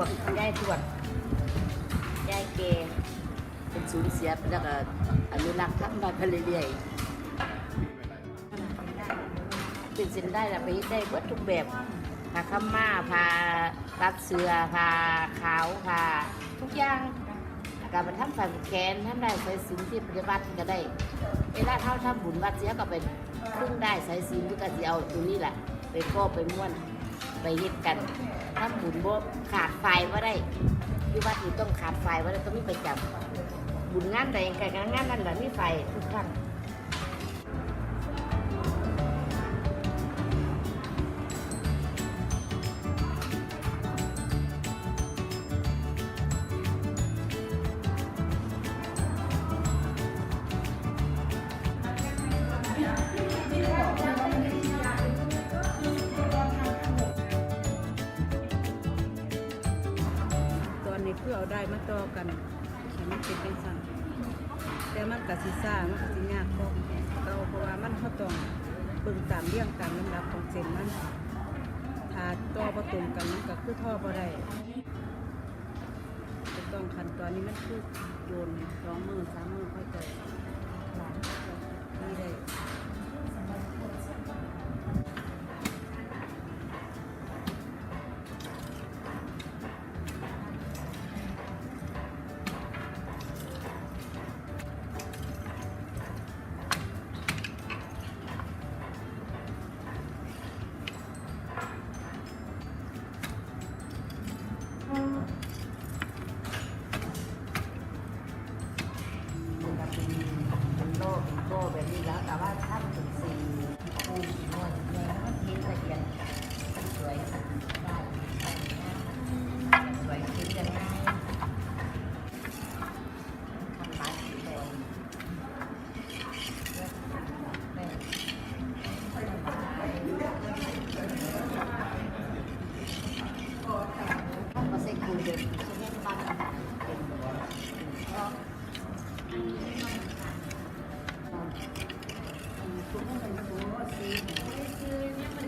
วจได้ตรวจได้เกเป็นศูนย์เสียแล้วก็อนุรักษ์ทำมาไปเรื่อยๆเป็นส้นได้ละไปได้เบิดทุกแบบผ้าขาวมาผ้ารัดเสือผ้าขาวผ้าทุกอย่างการมาทำฝ่ายแขนทำได้ใส่สินที่ปฏิบัติก็ได้เวลาเท่าทำบุญวัดเสียก็เป็นครึ่งได้ใส่สินก็จะเอาตรงนี้แหละไปก็ไปม้วน ไปเฮ็ดกันถ้าหมุนบ่ขาดไฟว่าได้อยู่วัดนี่ต้องขาดไฟว่าได้ต้องมีประจำบุญงานใดกันงานนั้นแหละมีไฟทุกครั้ง นี่คือเอาได้มาต่อกันฉันมันเป็นเป็นสั่งแต่มันกะสิซ่ามันกะสิยากก็เก่าเพราะว่ามันเขาต้องเบิ่งตามเรื่องตามลำดับของเส้นมันถ้าต่อประตรงกันมันก็คือท่อบ่ได้จะต้องขั้นตอนนี้มันคือโยนสองมือสามมือค่อยจะ มาใส่คุยเดินใช่ไ